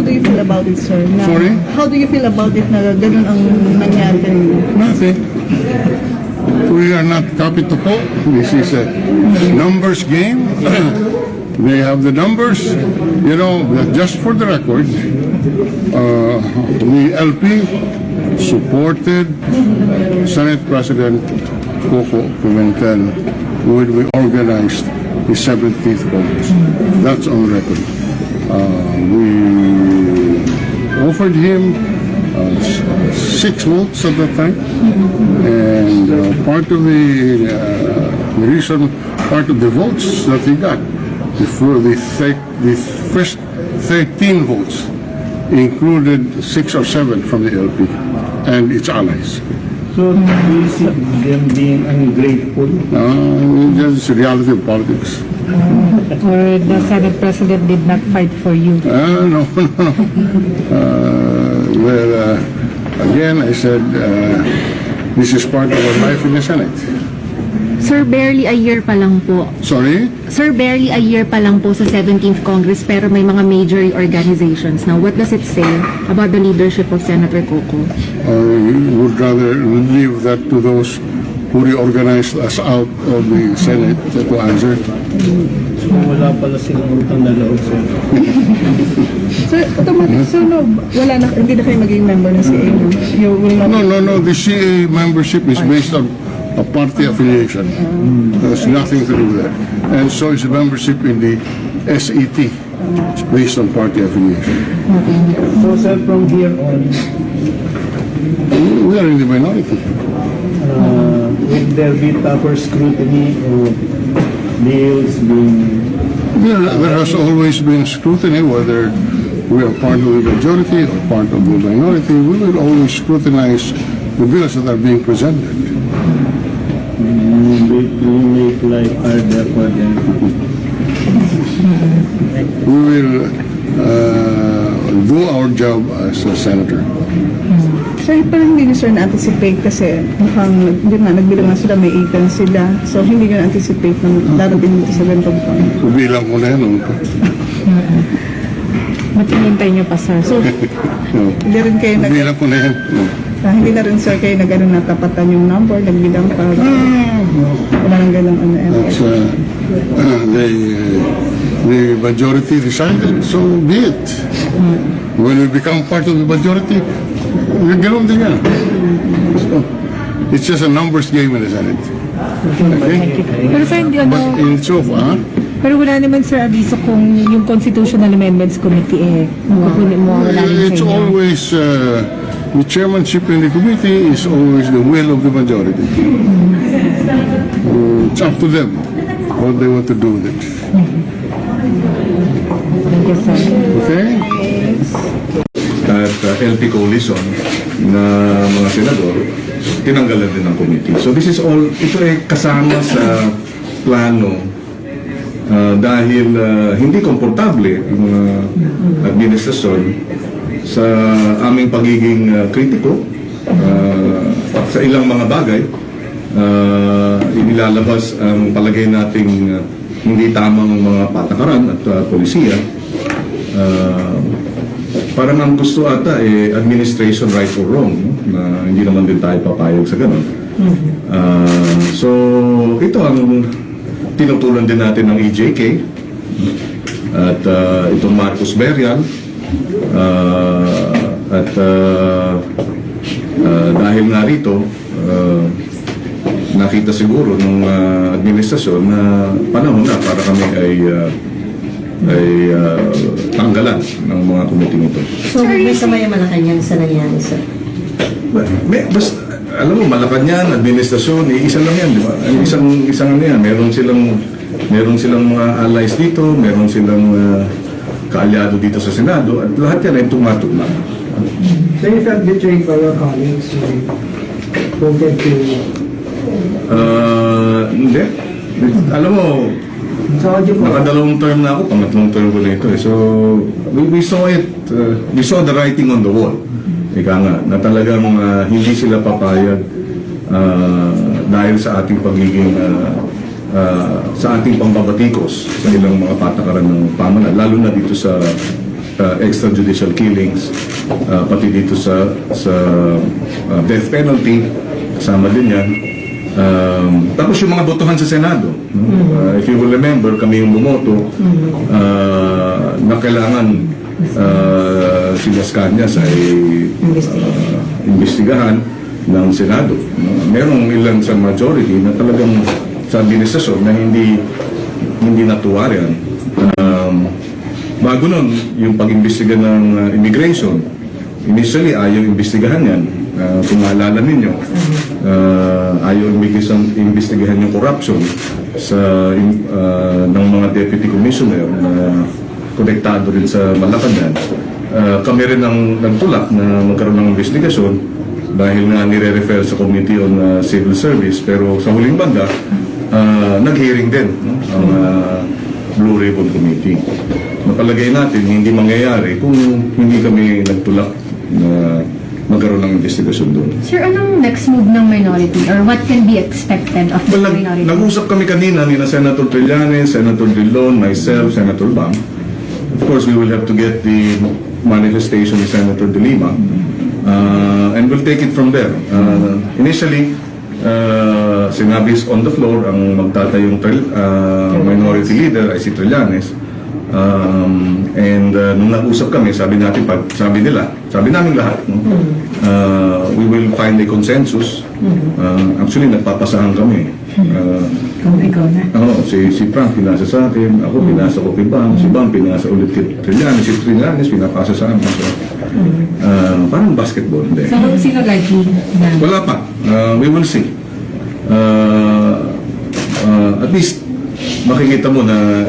how do you feel about it, sir? Na, Sorry? How do you feel about it na ganun ang nangyari kanina? Nothing. We are not copy to Pope. This is a numbers game. they have the numbers. You know, just for the record, uh, the LP supported Senate President Coco Pimentel when we organized the 17th Congress. That's on record. Uh, we offered him uh, six votes at that time. And uh, part of the, uh, the reason, part of the votes that he got, the, the, the first 13 votes included six or seven from the LP and its allies. So, do you see them being ungrateful? Uh, that's the reality of politics. Or the Senate President did not fight for you? Uh, no, no, no. Uh, well, uh, again, I said, uh, this is part of our life in the Senate. Sir, barely a year pa lang po. Sorry? Sir, barely a year pa lang po sa 17th Congress pero may mga major organizations. Now, what does it say about the leadership of Senator Coco? I would rather leave that to those who reorganized us out of the Senate to answer. So, wala pala silang utang na loob, sir. Sir, automatic, sir, no, wala na, hindi na kayo magiging member ng CA? You will not... No, no, no. The CA membership is based on a party affiliation. There's nothing to do with that. And so is the membership in the SET. It's based on party affiliation. So, sir, from here on, We are in the minority. uh, will there be tougher scrutiny of bills being... There, there has always been scrutiny whether we are part of the majority or part of the minority. We will always scrutinize the bills that are being presented. Make, you make life harder for them. We will uh, do our job as a senator. Sir, pero hindi nyo, sir, na-anticipate kasi mukhang, di ba, nagbilang nga sila, may 18 sila. So, hindi nyo na-anticipate na darating dito sa ganitong point. Bilang ko na yan. ano? Matinintay niyo pa, sir. So, No. hindi rin kayo nag... Bilang ko na yan. No. Ah, hindi na rin, sir, kayo nag ano, natapatan yung number, nagbilang pa. Wala nang ganang ano. That's, uh, uh, the, the majority decided, so be it. When we become part of the majority, ganoon din yan. So, it's just a numbers game in the Senate. Okay? Pero sir, hindi But ano, in so far, pero wala naman sir abiso kung yung Constitutional Amendments Committee eh, kukunin mo, wala rin it's sa inyo. always, uh, the chairmanship in the committee is always the will of the majority. Uh, it's up to them what they want to do with it. Thank you, sir. Okay? at uh, LP Coalition na mga senador, tinanggalan din ng committee. So this is all, ito ay kasama sa plano uh, dahil uh, hindi komportable ang mga administrasyon sa aming pagiging uh, kritiko uh, sa ilang mga bagay uh, inilalabas ang palagay nating uh, hindi tamang mga patakaran at uh, polisiya uh, parang ang gusto ata eh administration right or wrong no? na hindi naman din tayo papayag sa ganun. Ah, so ito ang tinutulan din natin ng EJK at ah, itong Marcos Berial Ah, at ah, ah, dahil nga rito ah, nakita siguro ng administrasyon na panahon na para kami ay ah, ay ah, tanggalan ng mga kumiting ito. So, may kamay Malacanang sa nangyari, sir. Ba- May, basta, alam mo, Malacanang, administrasyon, eh, isa lang yan, di ba? Ang Isang, isang ano yan, meron silang, meron silang mga allies dito, meron silang uh, kaalyado dito sa Senado, at lahat yan ay tumatugma. So you felt betrayed by your colleagues who voted to... Uh, hindi. Alam mo, So nakadalawang term na ako, pangatlong term ko na ito. Eh. So, we, we saw it, uh, we saw the writing on the wall. Ika nga, na talagang uh, hindi sila papayag uh, dahil sa ating pagiging uh, uh, sa ating pambabatikos sa ilang mga patakaran ng pamanan, lalo na dito sa uh, extrajudicial killings, uh, pati dito sa sa uh, death penalty, kasama din yan. Um, tapos yung mga botohan sa Senado. no? Uh, if you will remember, kami yung bumoto uh, na kailangan uh, si Las Cañas ay uh, imbestigahan ng Senado. No? Merong ilan sa majority na talagang sa administrasyon na hindi hindi natuwa yan. Um, bago nun, yung pag-imbestiga ng uh, immigration, initially ayaw imbestigahan yan. Uh, kung maalala ninyo, uh, ayaw imbestigahan, imbestigahan yung corruption sa uh, ng mga deputy commissioner na konektado rin sa Malacanang. Uh, kami rin ang nagtulak na magkaroon ng investigasyon dahil nga nire-refer sa Committee on uh, Civil Service pero sa huling banda uh, nag-hearing din no, ang uh, Blue Ribbon Committee. Napalagay natin hindi mangyayari kung hindi kami nagtulak na magkaroon ng investigasyon doon. Sir, anong next move ng minority or what can be expected of the Well, minority? nag-usap kami kanina ni na Senator Trillanes, Senator Drilon, myself, Senator Bam. Of course, we will have to get the manifestation ni Senator De Lima. Uh, and we'll take it from there. Uh, initially, uh, sinabi on the floor ang magtatayong uh, minority leader ay si Trillanes. Um, and uh, nung nag-usap kami, sabi natin, pag, sabi nila, sabi namin lahat, no? uh, we will find a consensus. Uh, actually, nagpapasahan kami. Uh, Kung ikaw na. Oo, si, si Frank pinasa sa akin, ako pinasa ko kay Bam, si Bam pinasa ulit kay Trillanes, si Trillanes pinapasa sa akin. So, uh, parang basketball, hindi. So, sino likely? Wala pa. Uh, we will see. Uh, uh, at least, makikita mo na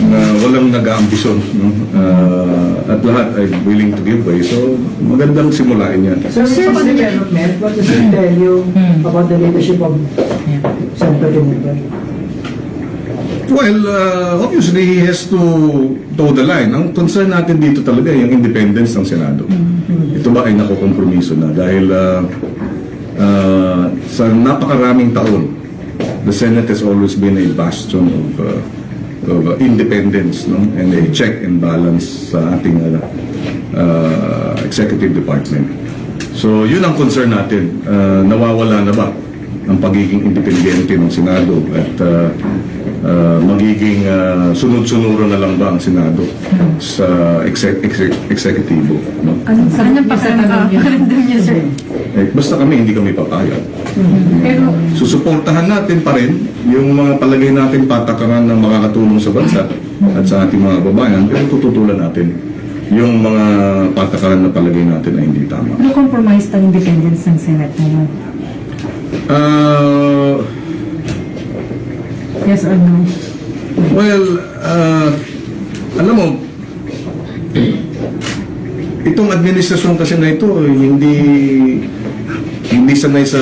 na walang nag-aambisyon. No? Uh, at lahat ay willing to give way. So, magandang simulain yan. Sir, Sir, development, what does it tell you about the leadership of Senator Tumugan? Well, uh, obviously, he has to toe the line. Ang concern natin dito talaga yung independence ng Senado. Ito ba ay nakokompromiso na? Dahil uh, uh, sa napakaraming taon, the Senate has always been a bastion of, uh, of uh, independence no? and a check and balance sa ating uh, uh, executive department. So, yun ang concern natin. Uh, nawawala na ba ang pagiging independente ng Senado at uh, uh, magiging uh, sunod-sunuro na lang ba ang Senado sa exec- exec- exekutibo? No? Anong sagot Anong niyo sa pakiramdam sir? Eh, basta kami, hindi kami papayag. Pero, Susuportahan natin pa rin yung mga palagay natin patakaran ng makakatulong sa bansa at sa ating mga babayan, pero tututulan natin yung mga patakaran na palagay natin na hindi tama. ano compromise ng independence ng Senate ngayon? Uh, Yes or no? Well, uh, alam mo, itong administrasyon kasi na ito, eh, hindi hindi sanay sa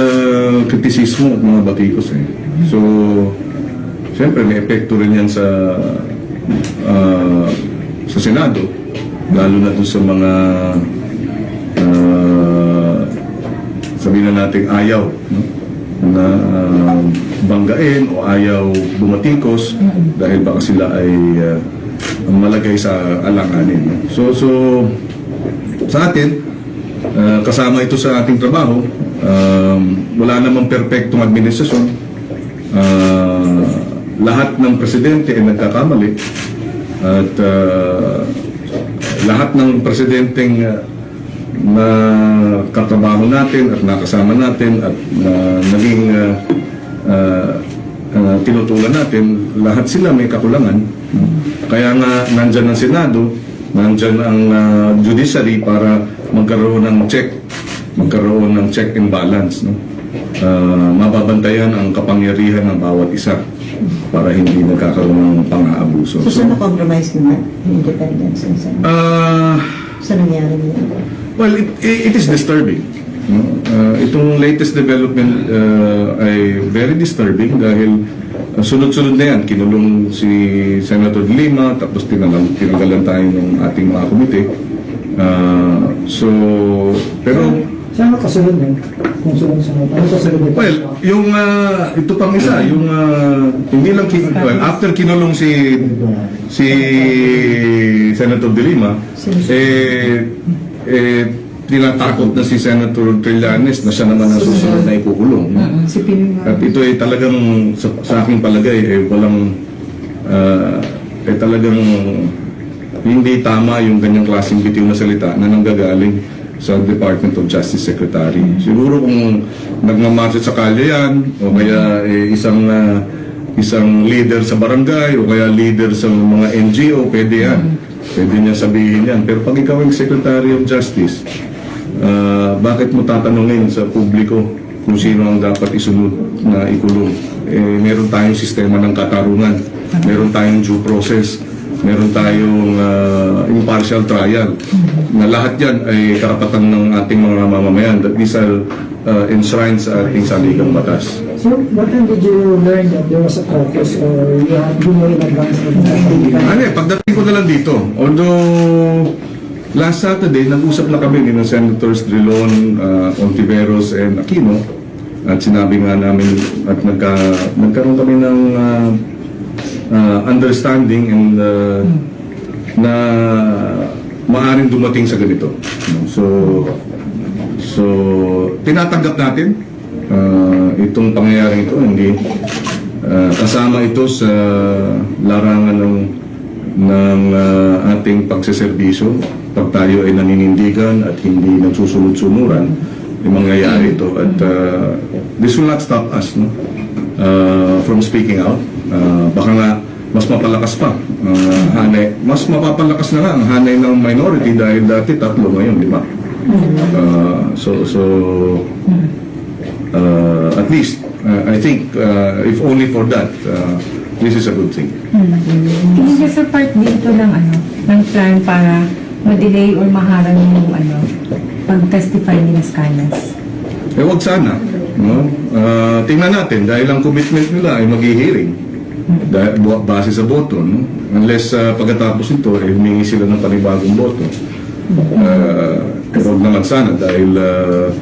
kritisismo at mga batikos eh. So, siyempre may epekto rin yan sa uh, sa Senado, lalo na doon sa mga uh, sabihin na natin ayaw no? Na uh, banggain o ayaw bumatikos dahil baka sila ay uh, malagay sa alanganin. So, so sa atin, uh, kasama ito sa ating trabaho, um, wala namang perpektong administrasyon. Uh, lahat ng presidente ay nagkakamali at uh, lahat ng presidenteng uh, na katrabaho natin at nakasama natin at na naging uh, uh, uh, tinutulan natin, lahat sila may kakulangan. Kaya nga nandyan ang Senado, nandyan ang uh, judiciary para magkaroon ng check, magkaroon ng check and balance. No? Uh, mababantayan ang kapangyarihan ng bawat isa para hindi nagkakaroon ng pang-aabuso. So, saan na-compromise naman yung independence Senate? uh, Sa nangyari niyo? Well, it, it is disturbing. No? Uh, itong latest development uh, ay very disturbing dahil uh, sunod-sunod na yan. Kinulong si Senator Lima, tapos tinanggal, tinanggalan tayo ng ating mga komite. Uh, so, pero Saan ang kasunod nun? Kung sunod-sunod. Ano kasunod nito? Well, yung ah, ito pang isa, yung ah, hindi lang kin well, after kinulong si si Senator De Lima, eh eh tinatakot na si Senator Trillanes na siya naman ang susunod na ipukulong. Si At ito ay talagang sa, sa aking palagay eh walang ah, eh talagang hindi tama yung ganyang klaseng bitiw na salita na nanggagaling sa Department of Justice Secretary. Siguro kung nagmamarcha sa kalye yan, o kaya eh, isang ah, isang leader sa barangay, o kaya leader sa mga NGO, pwede yan. Pwede niya sabihin yan. Pero pag ikaw ang Secretary of Justice, ah, bakit mo tatanungin sa publiko kung sino ang dapat isunod na ikulong? Eh, meron tayong sistema ng katarungan. Meron tayong due process meron tayong ah, impartial trial na lahat yan ay karapatan ng ating mga mamamayan that these are uh, enshrined sa ating saligang batas. So, what time did you learn that there was a caucus or you had you know in advance? Ano eh, pagdating ko na lang dito, although last Saturday, nag-usap na kami ni Senators Drilon, uh, Ontiveros, and Aquino at sinabi nga namin at nagka, nagkaroon kami ng uh, uh, understanding and uh, na maaring dumating sa ganito. So, so tinatanggap natin uh, itong pangyayaring ito. Hindi uh, kasama ito sa larangan ng ng uh, ating pagseserbisyo pag tayo ay naninindigan at hindi nagsusunod-sunuran yung mangyayari ito. At uh, this will not stop us no? Uh, from speaking out. Uh, baka nga mas mapalakas pa uh, hanay mas mapapalakas na nga ang hanay ng minority dahil dati tatlo ngayon di ba? Uh, so so uh, at least uh, I think uh, if only for that uh, this is a good thing Hindi niya sa part dito ng ano, ng plan para ma-delay or maharang yung ano, pag-testify ni Ms. Canas. Eh, wag sana. No? Ah, tingnan natin, dahil ang commitment nila ay maghihiring. Dahil, bu- base sa boto. No? Unless ah, pagkatapos nito, eh, humingi sila ng panibagong boto. Uh, wag naman sana dahil ah,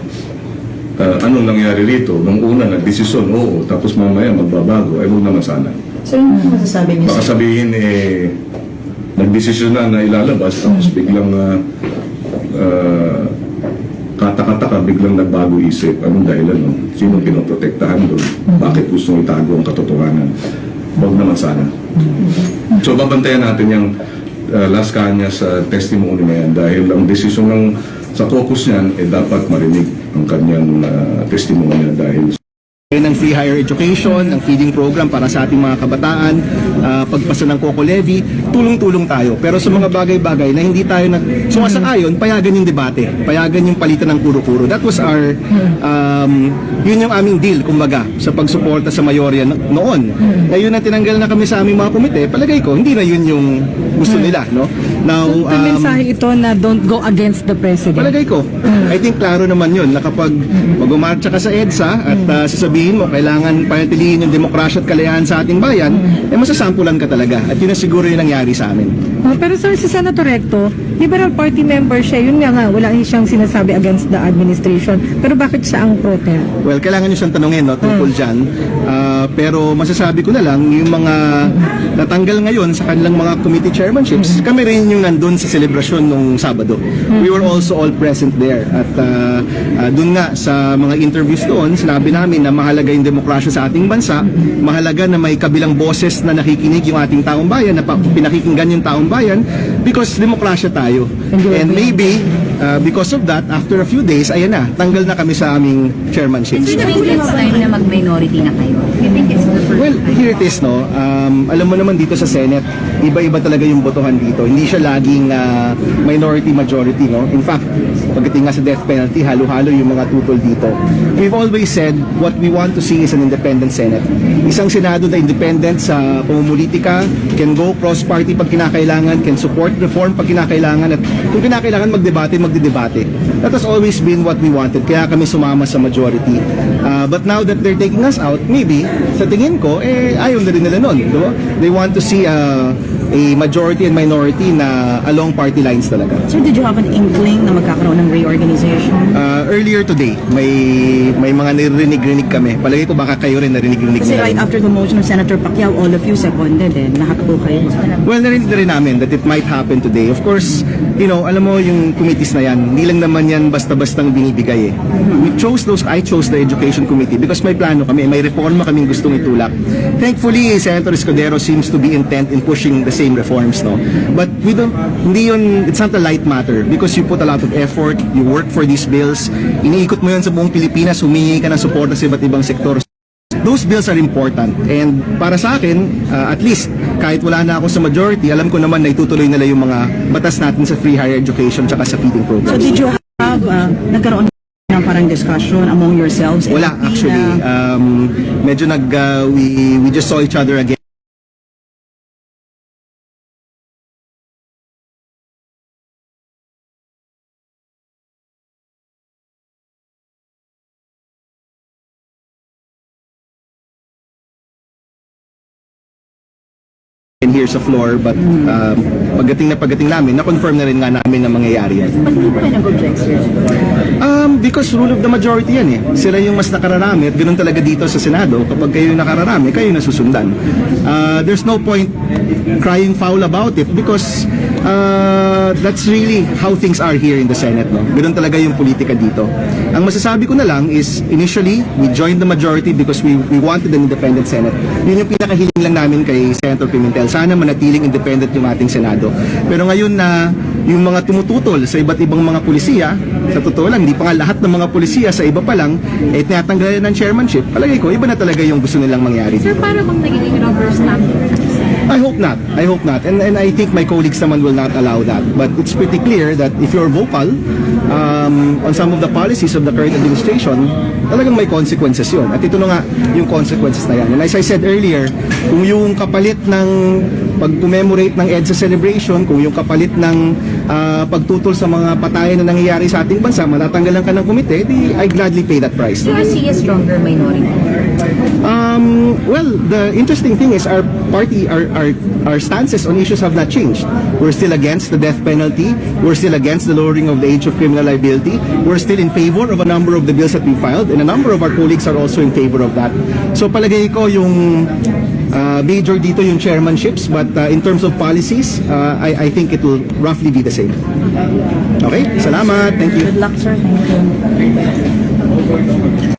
ah, anong nangyari rito? Nung una, nagdesisyon, oo, tapos mamaya magbabago. Eh, wag naman sana. So, yung masasabi niyo Baka sa sabihin, eh, nagdesisyon na na ilalabas, tapos biglang uh, uh, katakataka, biglang nagbago isip. Anong dahilan, no? Sino pinoprotektahan doon? Bakit gusto itago ang katotohanan? Huwag naman sana. So, babantayan natin yung uh, Las Cañas sa testimony na yan dahil ang desisyon ng sa caucus niyan, eh, dapat marinig ang kanyang uh, testimony dahil ng free higher education, ng feeding program para sa ating mga kabataan, ah, pagpasa ng Coco Levy, tulong-tulong tayo. Pero sa mga bagay-bagay na hindi tayo nag sumasang-ayon, payagan yung debate, payagan yung palitan ng kuro-kuro. That was our, um, yun yung aming deal, kumbaga, sa pagsuporta sa mayorya no- noon. Ngayon na tinanggal na kami sa aming mga komite, palagay ko, hindi na yun yung gusto nila. No? Now, Ang um, mensahe ito na don't go against the President. Palagay ko, I think klaro naman yun na kapag mag-umarcha ka sa EDSA at uh, sasabihin mo kailangan panatilihin yung demokrasya at kalayaan sa ating bayan, eh masasampulan ka talaga. At yun ang siguro yung nangyari sa amin. Oh, pero sir, si Senator Recto, Liberal Party member siya. Yun nga nga, wala siyang sinasabi against the administration. Pero bakit siya ang pro-tem? Well, kailangan nyo siyang tanungin no, tungkol dyan. Ah, pero masasabi ko na lang, yung mga natanggal ngayon sa kanilang mga committee chairmanships, kami rin yung nandun sa selebrasyon nung Sabado. We were also all present there. At uh, dun nga sa mga interviews doon, sinabi namin na mahalaga yung demokrasya sa ating bansa, mahalaga na may kabilang boses na nakikinig yung ating taong bayan, na pinakikinggan yung taong bayan, because demokrasya tayo. And maybe, uh, because of that, after a few days, ayan na, tanggal na kami sa aming chairmanship. It it's time na mag-minority na kayo? You think it's Well, here it is, no? Um, alam mo naman dito sa Senate, iba-iba talaga yung botohan dito. Hindi siya laging uh, minority-majority, no? In fact, pagdating nga sa death penalty, halo-halo yung mga tutol dito. We've always said what we want to see is an independent Senate. Isang Senado na independent sa pamumulitika, can go cross-party pag kinakailangan, can support reform pag kinakailangan, at kung kinakailangan magdebate, magdedebate. That has always been what we wanted, kaya kami sumama sa majority. Uh, but now that they're taking us out, maybe, sa tingin ko, eh, ayaw na rin nila nun. di ba? They want to see a, a majority and minority na along party lines talaga. Sir, did you have an inkling na magkakaroon ng reorganization? Uh, earlier today, may may mga narinig-rinig kami. Palagi ko baka kayo rin narinig-rinig Kasi na right rin. after the motion of Senator Pacquiao, all of you seconded eh. Lahat po kayo. Well, narinig na rin namin that it might happen today. Of course, you know, alam mo yung committees na yan, hindi lang naman yan basta-bastang binibigay eh. We chose those, I chose the Education Committee because may plano kami, may reforma kaming gustong itulak. Thankfully, Senator Escudero seems to be intent in pushing the same reforms, no? But we don't, hindi yun, it's not a light matter because you put a lot of effort, you work for these bills, iniikot mo yun sa buong Pilipinas, humingi ka ng suporta sa iba't ibang sektor. Those bills are important and para sa akin, uh, at least kahit wala na ako sa majority, alam ko naman na itutuloy nila yung mga batas natin sa free higher education tsaka sa feeding So program. did you have, uh, nagkaroon ng parang discussion among yourselves? Wala actually. Um, medyo nag, uh, we, we just saw each other again. And here's a floor, but um, pagdating na pagdating namin, na-confirm na rin nga namin na mangyayari yan. Ba't hindi po kayo nag-object, sir? Um, because rule of the majority yan eh. Sila yung mas nakararami at ganun talaga dito sa Senado. Kapag kayo yung nakararami, kayo yung nasusundan. Uh, there's no point crying foul about it because uh, that's really how things are here in the Senate. No? Ganun talaga yung politika dito. Ang masasabi ko na lang is initially, we joined the majority because we, we wanted an independent Senate. Yun yung pinakahiling lang namin kay Senator Pimentel. Sana manatiling independent yung ating Senado. Pero ngayon na yung mga tumututol sa iba't ibang mga pulisiya, sa totoo lang, hindi pa nga lahat ng mga pulisiya sa iba pa lang, eh tinatanggalan ng chairmanship, palagay ko, iba na talaga yung gusto nilang mangyari. Sir, para bang nagiging rubber stamp? I hope not. I hope not. And, and I think my colleagues naman will not allow that. But it's pretty clear that if you're vocal um, on some of the policies of the current administration, talagang may consequences yun. At ito na nga yung consequences na yan. And as I said earlier, kung yung kapalit ng pag-commemorate ng EDSA celebration, kung yung kapalit ng ah, pagtutol sa mga patayan na nangyayari sa ating bansa, matatanggalan ka ng komite, di I gladly pay that price. Do you see a stronger minority? Um, well, the interesting thing is our party, our, our, our stances on issues have not changed. We're still against the death penalty. We're still against the lowering of the age of criminal liability. We're still in favor of a number of the bills that we filed, and a number of our colleagues are also in favor of that. So palagay ko yung uh, major dito yung chairmanships, but uh, in terms of policies, uh, I, I think it will roughly be the same. Okay? Salamat. Thank you. Good luck, sir. Thank you.